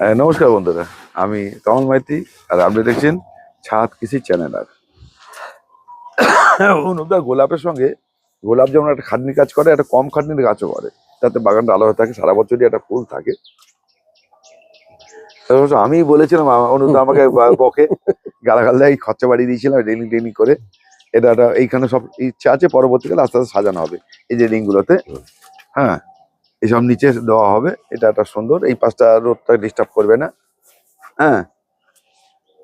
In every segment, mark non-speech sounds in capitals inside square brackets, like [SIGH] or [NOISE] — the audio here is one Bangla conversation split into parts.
নমস্কার বন্ধুরা আমি কমল মাইতি আর আপনি দেখছেন ছাদ কৃষি চ্যানেল আর। [COUGHS] অনুদা গোলাপের সঙ্গে গোলাপ যেমন একটা খাটনি কাজ করে একটা কম খাটনির গাছও করে তাতে বাগানটা আলো হয়ে থাকে সারা বছরই একটা ফুল থাকে। আমি বলেছিলাম অনুদা আমাকে বকে গালাগাল দেয় খরচা বাড়িয়ে দিয়েছিলাম ডেলি ডেলি করে। এটা একটা এইখানে সব ইচ্ছা আছে পরবর্তীকালে আস্তে আস্তে সাজানো হবে এই যে রিংগুলোতে হ্যাঁ এসব নিচে দেওয়া হবে। এটা একটা সুন্দর এই পাঁচটা রোদটা ডিস্টার্ব করবে না। হ্যাঁ।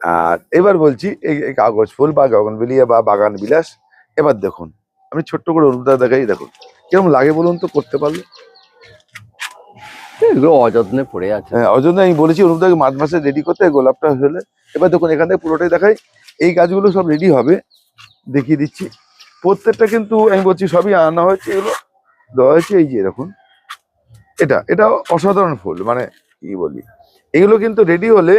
আর এবার বলছি এই কাগজ ফুল বা গগনবিলিয়া বা বাগান বিলাস এবার দেখুন আমি ছোট্ট করে অনুদান দেখাই দেখুন কীরকম লাগে বলুন তো করতে পারলে? এগুলো অযত্নে পড়ে আছে। হ্যাঁ অজন্য আমি বলেছি অনুদাকে মার্চ মাসে রেডি করতে গোলাপটা হলে। এবার দেখুন এখান থেকে পুরোটাই দেখাই। এই গাছগুলো সব রেডি হবে। দেখিয়ে দিচ্ছি। প্রত্যেকটা কিন্তু আমি বলছি সবই আনা হয়েছে এগুলো। দেওয়া হয়েছে এই যে দেখুন। এটা এটা অসাধারণ ফুল মানে কি বলি? এগুলো কিন্তু রেডি হলে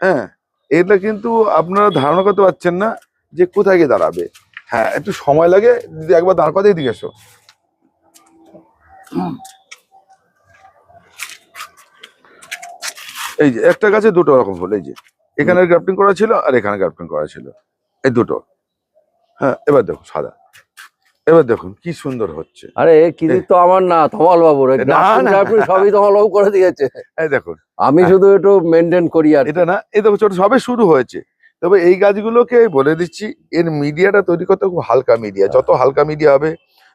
হ্যাঁ এটা কিন্তু আপনারা ধারণা করতে পারছেন না যে কোথায় গিয়ে দাঁড়াবে। হ্যাঁ একটু সময় লাগে দিদি একবার দাঁড় করাতেই দিকে এসো। এই যে একটা গাছে দুটো রকম ফুল এই যে এখানে গ্রাফটিং করা ছিল আর এখানে গ্রাফটিং করা ছিল এই দুটো। হ্যাঁ এবার দেখুন সাদা। এবার দেখুন কি সুন্দর হচ্ছে। আরে কিদি তো আমার না তমাল বাবুর। সবই তমাল বাবু করে দিয়েছে। এই দেখুন। আমি হ্যাঁ। শুধু একটু মেনটেন করি আর এটা না এই দেখো ছোট সবে শুরু হয়েছে। তবে এই গাছগুলোকে বলে দিচ্ছি এর মিডিয়াটা তৈরি করতে খুব হালকা মিডিয়া। যত হালকা মিডিয়া হবে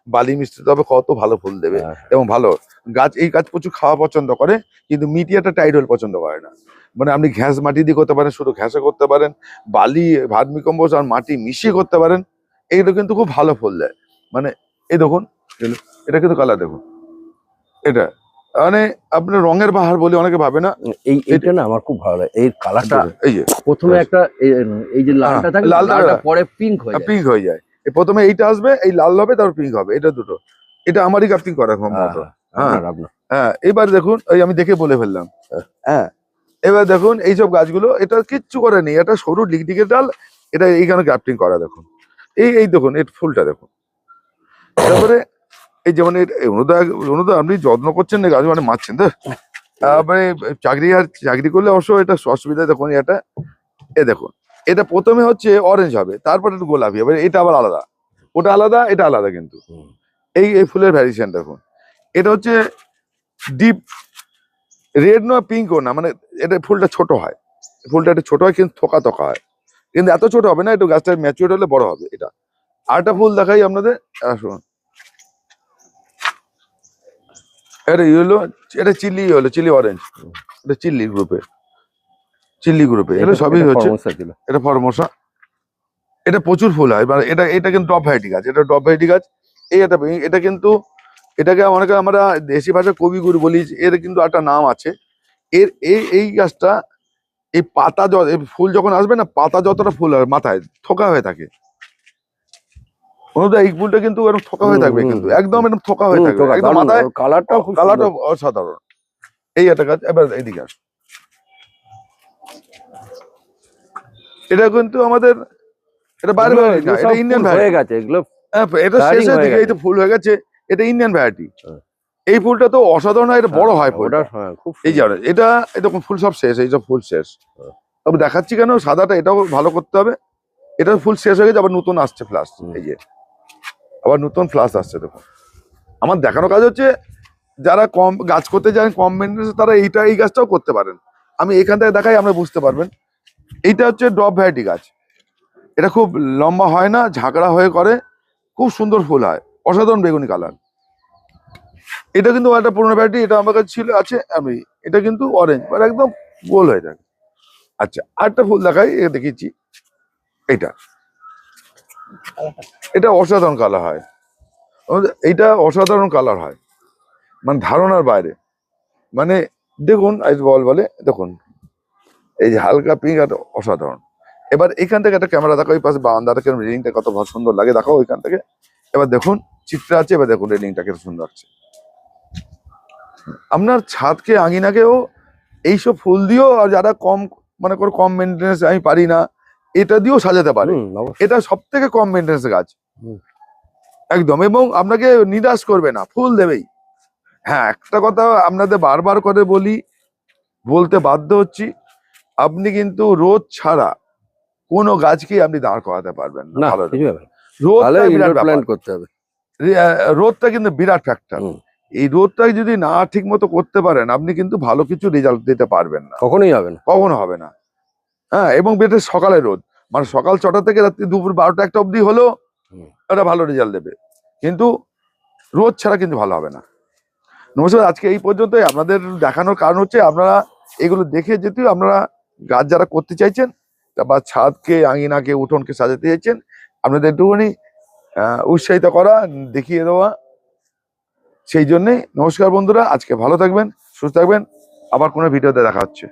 বালি মিশ্রিত হবে কত ভালো ফুল দেবে। হ্যাঁ। এবং ভালো। গাছ এই গাছ প্রচুর খাওয়া পছন্দ করে কিন্তু মিডিয়াটা টাইট হলে পছন্দ করে না। মানে আপনি ঘ্যাস মাটি দিয়ে করতে পারেন শুধু ঘ্যাসে করতে পারেন বালি ভার্মি আর মাটি মিশিয়ে করতে পারেন এইগুলো কিন্তু খুব ভালো ফুল দেয়। মানে এই দেখুন এটা কিন্তু কালার দেখুন। এটা মানে আপনার রঙের বাহার বলে অনেকে ভাবে না। এই এটা না আমার খুব ভালো লাগে। এই কালারটা এই যে প্রথমে একটা এই- যে লালটা হ্যাঁ, থাকে লাল লালটা পরে পিঙ্ক হয়ে যায়। পিঙ্ক হয়ে যায়। এই প্রথমে এইটা আসবে এই লাল হবে তারপর পিঙ্ক হবে এটা দুটো। এটা আমারই কাপিং করা সম্ভবত হ্যাঁ, হ্যাঁ। হ্যাঁ। এবার দেখুন ওই আমি দেখে বলে ফেললাম। হ্যাঁ। হ্যাঁ এবার দেখুন এইসব গাছগুলো এটা কিচ্ছু করে নেই এটা সরু ডিগডিগের ডাল এটা এইখানে গ্রাফটিং করা দেখুন। এই এই দেখুন এর ফুলটা দেখুন। তারপরে এই যেমন এর- অনুদা অনুদা আপনি যত্ন করছেন না গাছ মানে মারছেন তো? তারপরে চাকরি আর চাকরি করলে অবশ্য এটা অসুবিধা দেখুন এটা। এ দেখুন এটা প্রথমে হচ্ছে অরেঞ্জ হবে তারপরে একটু গোলাপি হবে এটা আবার আলাদা। ওটা আলাদা এটা আলাদা কিন্তু। এই এই ফুলের ভ্যারিয়েশন দেখুন। এটা হচ্ছে ডিপ রেড নয় পিঙ্কও না মানে এটা ফুলটা ছোট হয়। ফুলটা একটু ছোট হয় কিন্তু থোকা থোকা হয়। কিন্তু এত ছোট হবে না একটু গাছটা ম্যাচিওর হলে বড় হবে এটা। আরেকটা ফুল দেখাই আপনাদের আসুন। এটা ইয়েলো এটা চিল্লি ইয়েলো চিলি অরেঞ্জ এটা চিল্লি গ্রুপে চিল্লি গ্রুপে এটা- সবই হচ্ছে এটা ফরমোসা এটা প্রচুর ফুল হয়। মানে এটা এটা কিন্তু টপ ভ্যারাইটি গাছ। এটা টপ ভ্যারাইটি গাছ। এই এটা এটা কিন্তু এটাকে অনেকে আমরা দেশি ভাষায় কবিগুরু বলি এর কিন্তু একটা নাম আছে। এর এই এই গাছটা এই পাতা ফুল যখন আসবে না পাতা যতটা ফুল মাথায় থোকা হয়ে থাকে। অনুদা এই ফুলটা কিন্তু এরকম থোকা হয়ে থাকবে কিন্তু। একদম এরকম থোকা হয়ে থাকবে। একদম মাথায় খুব কালারটা অসাধারণ। এই একটা গাছ এবার এইদিকে আস। এটা কিন্তু আমাদের এটা বাইরে বাইরে না, এটা ইন্ডিয়ান হয়ে গেছে এগুলো হ্যাঁ, এটা Flowering শেষের দিকে এই তো ফুল হয়ে গেছে এটা ইন্ডিয়ান ভ্যারাইটি হ্যাঁ। এই ফুলটা তো অসাধারণ হয় এটা বড় হয় ওটা ফুলটা। হ্যাঁ, এই যে। এটা এরকম ফুল সব শেষ এই সব ফুল শেষ। হ্যাঁ। তবে দেখাচ্ছি কেন সাদাটা এটাও ভালো করতে হবে। এটা ফুল শেষ হয়ে গেছে আবার নতুন আসছে ফ্লাস এই যে। আবার নতুন ফ্লাস আসছে দেখুন আমার দেখানো কাজ হচ্ছে, যারা কম গাছ করতে জানেন কম মেনটেন্স তারা এইটা, এই গাছটাও করতে পারেন। আমি এখান থেকে দেখাই আমরা বুঝতে পারবেন। এইটা হচ্ছে ড্রপ ভ্যারাইটি গাছ। এটা খুব লম্বা হয় না, ঝাঁকড়া হয়ে করে, খুব সুন্দর ফুল হয়। অসাধারণ বেগুনি কালার। এটা কিন্তু একটা পুরোনো ভ্যারাইটি, এটা আমার কাছে ছিল, আছে, আমি, এটা কিন্তু অরেঞ্জ মানে একদম গোল হয়ে থাকে। আচ্ছা আরেকটা ফুল দেখাই দেখিয়েছি এটা অসাধারণ কালার হয়। এইটা অসাধারণ কালার হয়। মানে ধারণার বাইরে। মানে দেখুন বল বলে, দেখুন। এই যে হালকা পিঙ্ক আর অসাধারণ। এবার এখান থেকে একটা ক্যামেরা দেখো ওই পাশে বারান্দাটা কেন রেলিংটা কত ভালো সুন্দর লাগে দেখো ওইখান থেকে। এবার দেখুন, চিত্র আছে, এবার দেখুন রেলিংটা কেন সুন্দর আছে আপনার ছাদকে আঙিনাকেও এইসব ফুল দিয়েও আর যারা কম মানে কোনো কম মেনটেন্স আমি পারি না। এটা দিয়েও সাজাতে পারে। এটা সব থেকে কম মেনটেন্স গাছ একদম এবং আপনাকে নিরাশ করবে না ফুল দেবেই। হ্যাঁ একটা কথা আপনাদের বারবার করে বলি বলতে বাধ্য হচ্ছি আপনি কিন্তু রোদ ছাড়া কোনো গাছকেই আপনি দাঁড় করাতে পারবেন না। রোদ করতে হবে। রোদটা কিন্তু বিরাট ফ্যাক্টর এই রোদটা যদি না ঠিক মতো করতে পারেন আপনি কিন্তু ভালো কিছু রেজাল্ট দিতে পারবেন না। কখনোই হবে না। কখনো হবে না। হ্যাঁ এবং এটা সকালে রোদ। মানে সকাল ছটা থেকে রাত্রি দুপুর বারোটা একটা অবধি হলো হুম। এটা ভালো রেজাল্ট দেবে। কিন্তু রোদ ছাড়া কিন্তু ভালো হবে না। নমস্কার আজকে এই পর্যন্তই। আপনাদের দেখানোর কারণ হচ্ছে আপনারা এগুলো দেখে যেহেতু আপনারা গাছ যারা করতে চাইছেন বা ছাদকে আঙিনাকে উঠোনকে সাজাতে চাইছেন আপনাদের একটুখানি উৎসাহিত করা দেখিয়ে দেওয়া। সেই জন্যে নমস্কার বন্ধুরা আজকে ভালো থাকবেন সুস্থ থাকবেন। আবার কোনো ভিডিওতে দেখা হচ্ছে।